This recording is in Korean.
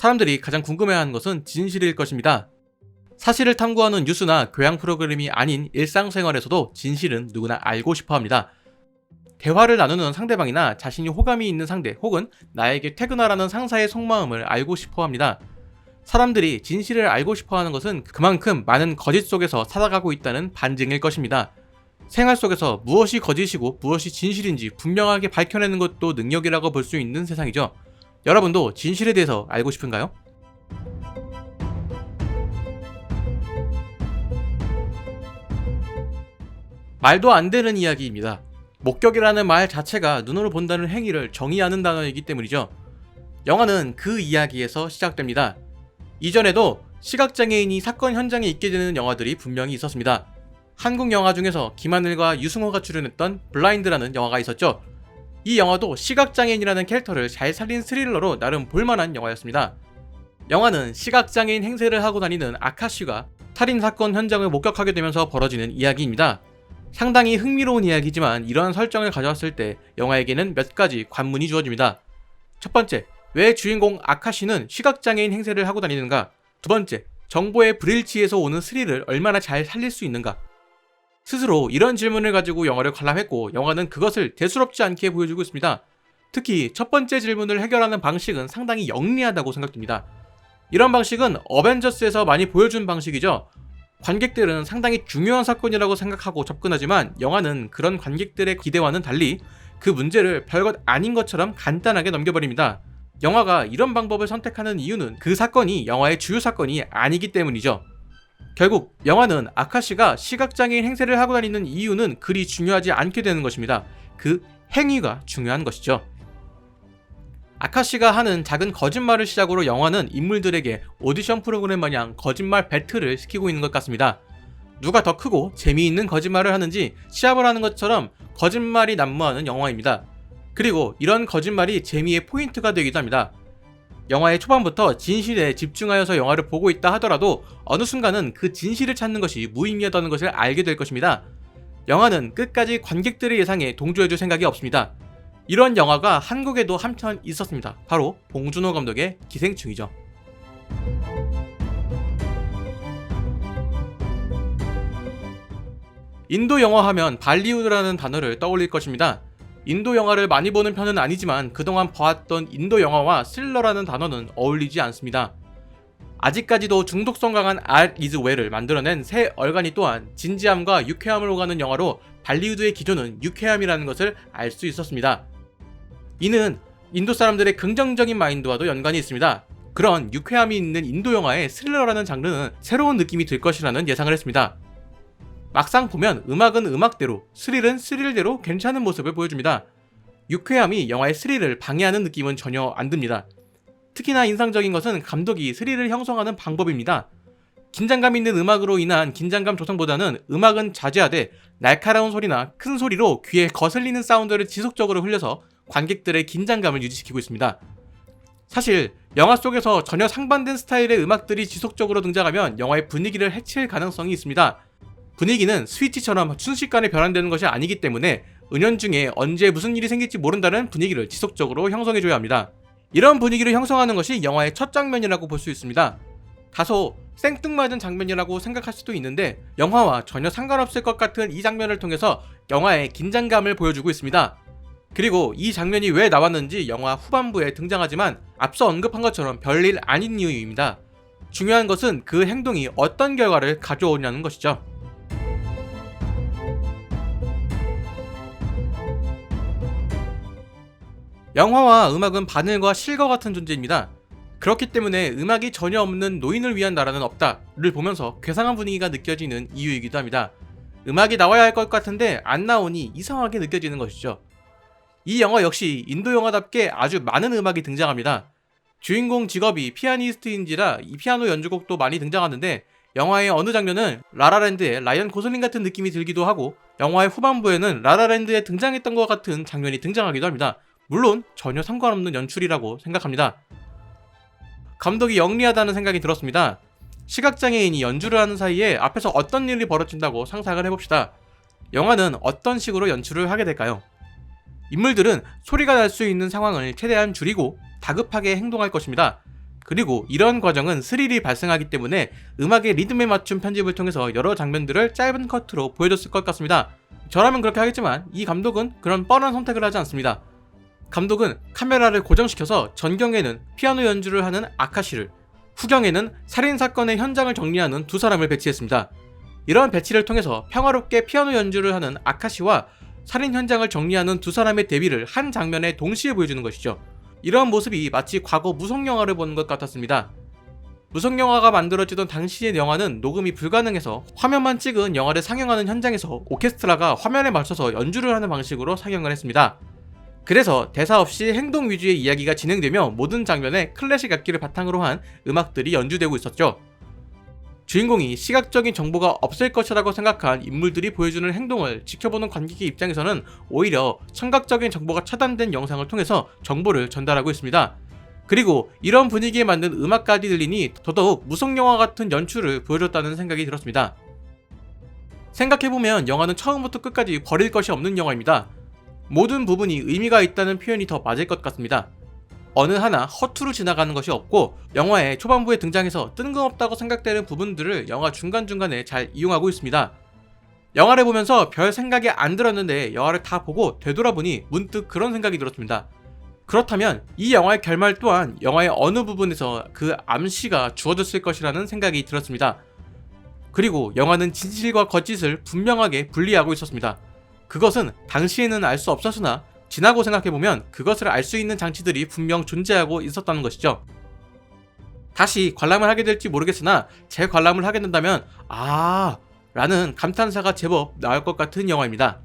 사람들이 가장 궁금해하는 것은 진실일 것입니다. 사실을 탐구하는 뉴스나 교양 프로그램이 아닌 일상생활에서도 진실은 누구나 알고 싶어 합니다. 대화를 나누는 상대방이나 자신이 호감이 있는 상대 혹은 나에게 퇴근하라는 상사의 속마음을 알고 싶어 합니다. 사람들이 진실을 알고 싶어 하는 것은 그만큼 많은 거짓 속에서 살아가고 있다는 반증일 것입니다. 생활 속에서 무엇이 거짓이고 무엇이 진실인지 분명하게 밝혀내는 것도 능력이라고 볼 수 있는 세상이죠. 여러분도 진실에 대해서 알고 싶은가요? 말도 안 되는 이야기입니다. 목격이라는 말 자체가 눈으로 본다는 행위를 정의하는 단어이기 때문이죠. 영화는 그 이야기에서 시작됩니다. 이전에도 시각장애인이 사건 현장에 있게 되는 영화들이 분명히 있었습니다. 한국 영화 중에서 김하늘과 유승호가 출연했던 블라인드라는 영화가 있었죠. 이 영화도 시각장애인이라는 캐릭터를 잘 살린 스릴러로 나름 볼만한 영화였습니다. 영화는 시각장애인 행세를 하고 다니는 아카시가 살인사건 현장을 목격하게 되면서 벌어지는 이야기입니다. 상당히 흥미로운 이야기지만 이런 설정을 가져왔을 때 영화에게는 몇 가지 관문이 주어집니다. 첫 번째, 왜 주인공 아카시는 시각장애인 행세를 하고 다니는가? 두 번째, 정보의 불일치에서 오는 스릴을 얼마나 잘 살릴 수 있는가? 스스로 이런 질문을 가지고 영화를 관람했고 영화는 그것을 대수롭지 않게 보여주고 있습니다. 특히 첫 번째 질문을 해결하는 방식은 상당히 영리하다고 생각됩니다. 이런 방식은 어벤져스에서 많이 보여준 방식이죠. 관객들은 상당히 중요한 사건이라고 생각하고 접근하지만 영화는 그런 관객들의 기대와는 달리 그 문제를 별것 아닌 것처럼 간단하게 넘겨버립니다. 영화가 이런 방법을 선택하는 이유는 그 사건이 영화의 주요 사건이 아니기 때문이죠. 결국 영화는 아카시가 시각장애인 행세를 하고 다니는 이유는 그리 중요하지 않게 되는 것입니다. 그 행위가 중요한 것이죠. 아카시가 하는 작은 거짓말을 시작으로 영화는 인물들에게 오디션 프로그램 마냥 거짓말 배틀을 시키고 있는 것 같습니다. 누가 더 크고 재미있는 거짓말을 하는지 시합을 하는 것처럼 거짓말이 난무하는 영화입니다. 그리고 이런 거짓말이 재미의 포인트가 되기도 합니다. 영화의 초반부터 진실에 집중하여서 영화를 보고 있다 하더라도 어느 순간은 그 진실을 찾는 것이 무의미하다는 것을 알게 될 것입니다. 영화는 끝까지 관객들의 예상에 동조해줄 생각이 없습니다. 이런 영화가 한국에도 한편 있었습니다. 바로 봉준호 감독의 기생충이죠. 인도 영화 하면 발리우드라는 단어를 떠올릴 것입니다. 인도 영화를 많이 보는 편은 아니지만 그동안 봐왔던 인도 영화와 스릴러라는 단어는 어울리지 않습니다. 아직까지도 중독성 강한 알 이즈 웨를 만들어낸 새 얼간이 또한 진지함과 유쾌함을 오가는 영화로 발리우드의 기조는 유쾌함이라는 것을 알 수 있었습니다. 이는 인도 사람들의 긍정적인 마인드와도 연관이 있습니다. 그런 유쾌함이 있는 인도 영화의 스릴러라는 장르는 새로운 느낌이 들 것이라는 예상을 했습니다. 막상 보면 음악은 음악대로, 스릴은 스릴대로 괜찮은 모습을 보여줍니다. 유쾌함이 영화의 스릴을 방해하는 느낌은 전혀 안 듭니다. 특히나 인상적인 것은 감독이 스릴을 형성하는 방법입니다. 긴장감 있는 음악으로 인한 긴장감 조성보다는 음악은 자제하되 날카로운 소리나 큰 소리로 귀에 거슬리는 사운드를 지속적으로 흘려서 관객들의 긴장감을 유지시키고 있습니다. 사실 영화 속에서 전혀 상반된 스타일의 음악들이 지속적으로 등장하면 영화의 분위기를 해칠 가능성이 있습니다. 분위기는 스위치처럼 순식간에 변환되는 것이 아니기 때문에 은연중에 언제 무슨 일이 생길지 모른다는 분위기를 지속적으로 형성해줘야 합니다. 이런 분위기를 형성하는 것이 영화의 첫 장면이라고 볼 수 있습니다. 다소 생뚱맞은 장면이라고 생각할 수도 있는데 영화와 전혀 상관없을 것 같은 이 장면을 통해서 영화의 긴장감을 보여주고 있습니다. 그리고 이 장면이 왜 나왔는지 영화 후반부에 등장하지만 앞서 언급한 것처럼 별일 아닌 이유입니다. 중요한 것은 그 행동이 어떤 결과를 가져오냐는 것이죠. 영화와 음악은 바늘과 실과 같은 존재입니다. 그렇기 때문에 음악이 전혀 없는 노인을 위한 나라는 없다를 보면서 괴상한 분위기가 느껴지는 이유이기도 합니다. 음악이 나와야 할 것 같은데 안 나오니 이상하게 느껴지는 것이죠. 이 영화 역시 인도 영화답게 아주 많은 음악이 등장합니다. 주인공 직업이 피아니스트인지라 이 피아노 연주곡도 많이 등장하는데 영화의 어느 장면은 라라랜드의 라이언 고슬링 같은 느낌이 들기도 하고 영화의 후반부에는 라라랜드에 등장했던 것 같은 장면이 등장하기도 합니다. 물론 전혀 상관없는 연출이라고 생각합니다. 감독이 영리하다는 생각이 들었습니다. 시각장애인이 연주를 하는 사이에 앞에서 어떤 일이 벌어진다고 상상을 해봅시다. 영화는 어떤 식으로 연출을 하게 될까요? 인물들은 소리가 날 수 있는 상황을 최대한 줄이고 다급하게 행동할 것입니다. 그리고 이런 과정은 스릴이 발생하기 때문에 음악의 리듬에 맞춘 편집을 통해서 여러 장면들을 짧은 커트로 보여줬을 것 같습니다. 저라면 그렇게 하겠지만 이 감독은 그런 뻔한 선택을 하지 않습니다. 감독은 카메라를 고정시켜서 전경에는 피아노 연주를 하는 아카시를, 후경에는 살인사건의 현장을 정리하는 두 사람을 배치했습니다. 이러한 배치를 통해서 평화롭게 피아노 연주를 하는 아카시와 살인 현장을 정리하는 두 사람의 대비를 한 장면에 동시에 보여주는 것이죠. 이러한 모습이 마치 과거 무성영화를 보는 것 같았습니다. 무성영화가 만들어지던 당시의 영화는 녹음이 불가능해서 화면만 찍은 영화를 상영하는 현장에서 오케스트라가 화면에 맞춰서 연주를 하는 방식으로 상영을 했습니다. 그래서 대사 없이 행동 위주의 이야기가 진행되며 모든 장면에 클래식 악기를 바탕으로 한 음악들이 연주되고 있었죠. 주인공이 시각적인 정보가 없을 것이라고 생각한 인물들이 보여주는 행동을 지켜보는 관객의 입장에서는 오히려 청각적인 정보가 차단된 영상을 통해서 정보를 전달하고 있습니다. 그리고 이런 분위기에 맞는 음악까지 들리니 더더욱 무성영화 같은 연출을 보여줬다는 생각이 들었습니다. 생각해보면 영화는 처음부터 끝까지 버릴 것이 없는 영화입니다. 모든 부분이 의미가 있다는 표현이 더 맞을 것 같습니다. 어느 하나 허투루 지나가는 것이 없고 영화의 초반부에 등장해서 뜬금없다고 생각되는 부분들을 영화 중간중간에 잘 이용하고 있습니다. 영화를 보면서 별 생각이 안 들었는데 영화를 다 보고 되돌아보니 문득 그런 생각이 들었습니다. 그렇다면 이 영화의 결말 또한 영화의 어느 부분에서 그 암시가 주어졌을 것이라는 생각이 들었습니다. 그리고 영화는 진실과 거짓을 분명하게 분리하고 있었습니다. 그것은 당시에는 알 수 없었으나 지나고 생각해보면 그것을 알 수 있는 장치들이 분명 존재하고 있었다는 것이죠. 다시 관람을 하게 될지 모르겠으나 재관람을 하게 된다면 아 라는 감탄사가 제법 나올 것 같은 영화입니다.